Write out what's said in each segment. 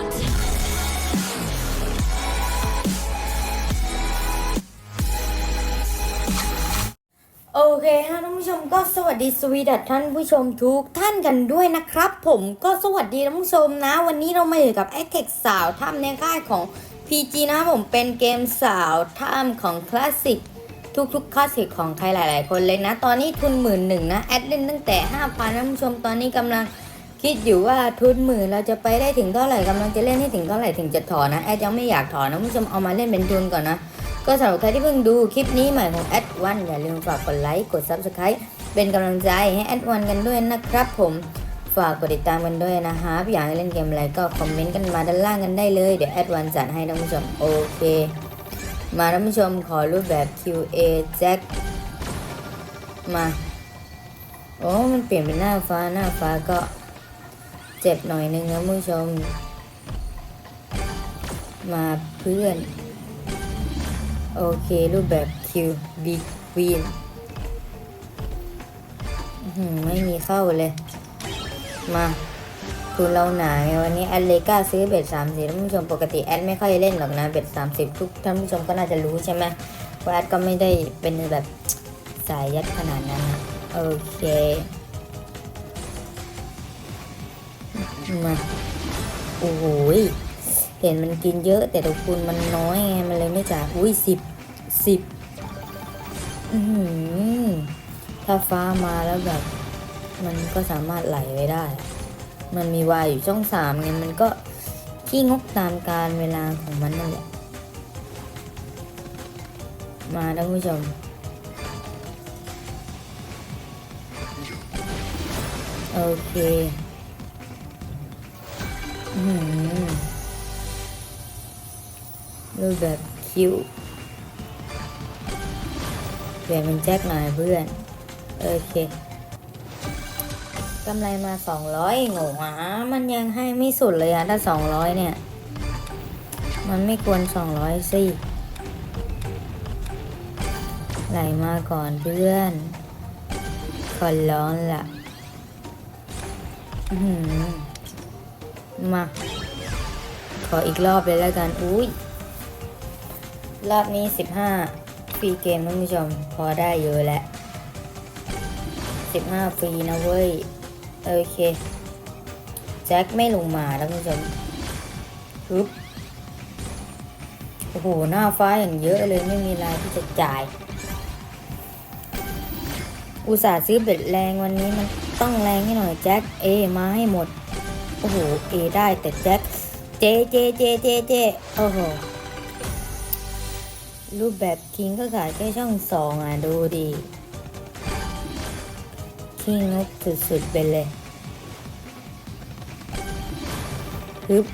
โอเคฮะท่านผู้ชมก็สวัสดีสวีดัตท่านผู้ชมทุกท่านกันด้วยนะครับ ผมก็สวัสดีท่านผู้ชมนะ วันนี้เรามาอยู่กับ a อ t e c สาวถ้ำในค่ายของ PG นะผมเป็นเกมสาวถ้ำของคลาสสิกทุกๆคลาสสิกของใครหลาย ๆ คนเลยนะ ตอนนี้ทุนหมื่นหนึ่งนะ แอดเล่นตั้งแต่ 5,000ท่านผู้ชมตอนนี้กำลัง คิดอยู่ว่าทุนหมื่นเราจะไปได้ถึงเท่าไหร่กำลังจะเล่นให้ถึงเท่าไหร่ถึงจะถอนนะแอดยังไม่อยากถอนนะผู้ชมเอามาเล่นเป็นทุนก่อนนะ ก็สำหรับใครที่เพิ่งดูคลิปนี้ใหม่ของแอดวันอย่าลืมฝากกดไลค์กด Subscribe เป็นกำลังใจให้แอดวันกันด้วยนะครับผมฝากกดติดตามกันด้วยนะฮะอยากให้เล่นเกมอะไรก็คอมเมนต์กันมาด้านล่างกันได้เลยเดี๋ยวแอดวันจัดให้ท่านผู้ชมโอเค มาท่านผู้ชมขอรูปแบบ QA Jack มาโอ้มันเปลี่ยนเป็นหน้าฟ้าหน้าฟ้าก็ เจ็บหน่อยนึงนะผู้ชม มาเพื่อน โอเค รูปแบบ Q B Queen อื้อหือไม่มีเข้าเลย มาทุนเราหนาไงวันนี้แอดเลก้าซื้อเบ็ดสามสิบท่านผู้ชมปกติแอดไม่ค่อยเล่นหรอกนะเบ็ดสามสิบทุกท่านผู้ชมก็น่าจะรู้ใช่ไหมว่าแอดก็ไม่ได้เป็นแบบสายยัดขนาดนั้นนะโอเค มาโอ้โหยเห็นมันกินเยอะ แต่ตัวคุณมันน้อยไงมันเลยไม่จ่ายอุ้ยสิบสิบอือหือถ้าฟ้ามาแล้วแบบ มันก็สามารถไหลไว้ได้ มันมีวายอยู่ช่องสามไงมันก็ขี้งกตามการเวลาของมันนั่นแหละมาท่านผู้ชม โอเค รูปแบบคิวเปลี่ยนเป็นแจ็คหน่อยเพื่อน โอเคกำไรมาสองร้อยโง่หามันยังให้ไม่สุดเลยอะถ้าสองร้อยเนี่ย มันไม่ควรสองร้อยสิไหลมาก่อนเพื่อน ขอร้อนละอื้อหือ มา ขออีกรอบเลยแล้วกัน อุ้ย รอบนี้ 15 ฟรีเกมท่านผู้ชม พอได้เยอะแล้ว15 ฟรีนะเว้ย โอเค แจ็คไม่ลงมาท่านผู้ชมปึ๊บโอ้โห หน้าฟ้าอย่างเยอะเลยไม่มีอะไรที่จะจ่าย อุตส่าห์ซื้อเบ็ดแรงวันนี้มันต้องแรงให้หน่อยแจ็ค เอ มาให้หมด โอ้โหเอได้แต่แจ็คเจเจเจเจเจโอ้โหรูปแบบคิงก็ขายแค่ช่องสองอะ ดูดิคิงงกสุดๆไปเลยฮึบ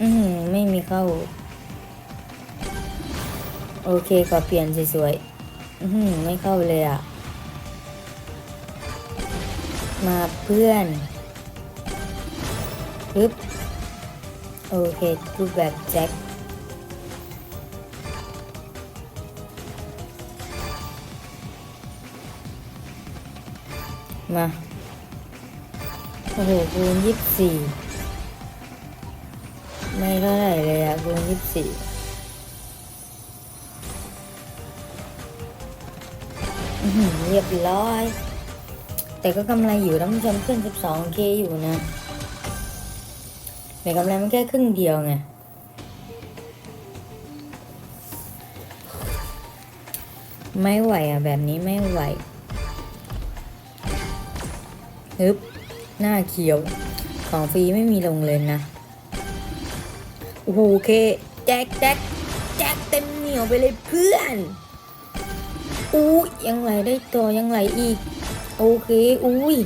อือหือไม่มีเข้า โอเคขอเปลี่ยนสวยๆอือหือไม่เข้าเลยอะ มาเพื่อน ฮึบโอเครูปแบบแจ็คมา โอ้โหคูณยี่สิบสี่ไม่เท่าไหร่เลยอะคูณยี่สิบสี่เรียบร้อย แต่ก็กำไรอยู่ท่านผู้ชมขึ้น 12k อยู่นะ แต่กำไรมันแค่ครึ่งเดียวไงไม่ไหวอะ แบบนี้ไม่ไหวฮึบหน้าเขียว ของฟรีไม่มีลงเลยนะ โอ้โหโอเค แจ็คแจ็คแจ็คเต็มเหนียวไปเลยเพื่อน อู้ยังไหลได้ต่อยังไหลอีก โอเค อุ้ย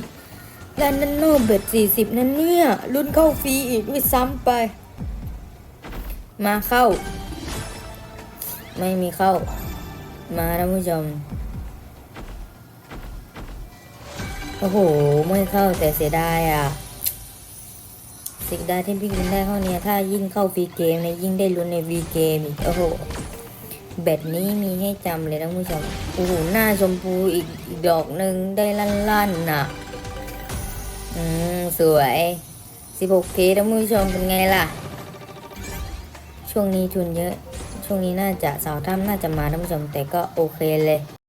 ด้านด้านนอกเบ็ดสี่สิบนั่นเนี่ยรุ่นเข้าฟรีอีกด้วยซ้ำไป มาเข้า ไม่มีเข้า มาท่านผู้ชมโอ้โห ไม่เข้าแต่เสียดายอะเสียดาที่พี่กินได้เข้าเนี่ยถ้ายิ่งเข้าฟรีเกมเนี่ยยิ่งได้ลุ้นในวีเกมอีกโอ้โหแบตนี้มีให้จำเลยนะคุณผู้ชมโอ้โหหน้าชมพูอีกอีกดอกหนึ่งได้ลั่นๆน่ะ อืม สวย 16k ท่านผู้ชมเป็นไงล่ะ ช่วงนี้ทุนเยอะ ช่วงนี้น่าจะสาวถ้ำน่าจะมาท่านผู้ชมแต่ก็โอเคเลย